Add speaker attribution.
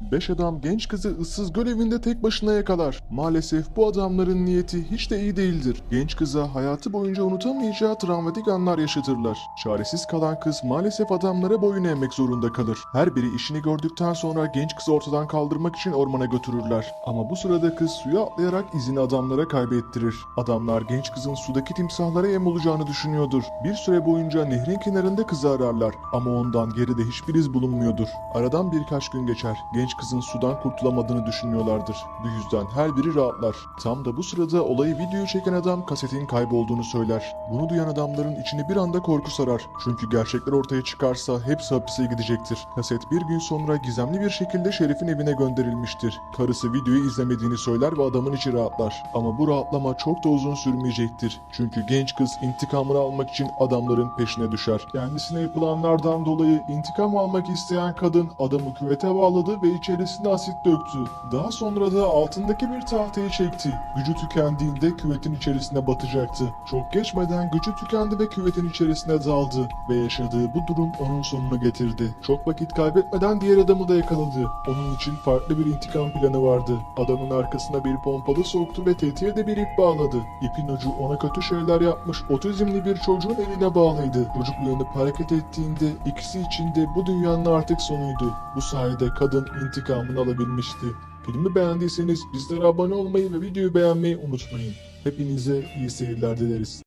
Speaker 1: Beş adam genç kızı ıssız göl evinde tek başına yakalar. Maalesef bu adamların niyeti hiç de iyi değildir. Genç kıza hayatı boyunca unutamayacağı travmatik anlar yaşatırlar. Çaresiz kalan kız maalesef adamlara boyun eğmek zorunda kalır. Her biri işini gördükten sonra genç kızı ortadan kaldırmak için ormana götürürler. Ama bu sırada kız suya atlayarak izini adamlara kaybettirir. Adamlar genç kızın sudaki timsahlara yem olacağını düşünüyordur. Bir süre boyunca nehrin kenarında kızı ararlar ama ondan geride hiçbir iz bulunmuyordur. Aradan birkaç gün geçer. Genç kızın sudan kurtulamadığını düşünüyorlardır. Bu yüzden her biri rahatlar. Tam da bu sırada olayı videoya çeken adam kasetin kaybolduğunu söyler. Bunu duyan adamların içini bir anda korku sarar. Çünkü gerçekler ortaya çıkarsa hepsi hapise gidecektir. Kaset bir gün sonra gizemli bir şekilde Şerif'in evine gönderilmiştir. Karısı videoyu izlemediğini söyler ve adamın içi rahatlar. Ama bu rahatlama çok da uzun sürmeyecektir. Çünkü genç kız intikamını almak için adamların peşine düşer. Kendisine yapılanlardan dolayı intikam almak isteyen kadın adamı küvete bağladı ve içerisine asit döktü. Daha sonra da altındaki bir tahtayı çekti. Gücü tükendiğinde küvetin içerisine batacaktı. Çok geçmeden gücü tükendi ve küvetin içerisine daldı ve yaşadığı bu durum onun sonunu getirdi. Çok vakit kaybetmeden diğer adamı da yakaladı. Onun için farklı bir intikam planı vardı. Adamın arkasına bir pompalı soktu ve tetiğe de bir ip bağladı. İpin ucu ona kötü şeyler yapmış otizmli bir çocuğun eline bağlıydı. Çocuk uyanıp hareket ettiğinde ikisi için de bu dünyanın artık sonuydu. Bu sayede kadın intikamını alabilmişti. Filmi beğendiyseniz bizlere abone olmayı ve videoyu beğenmeyi unutmayın. Hepinize iyi seyirler dileriz.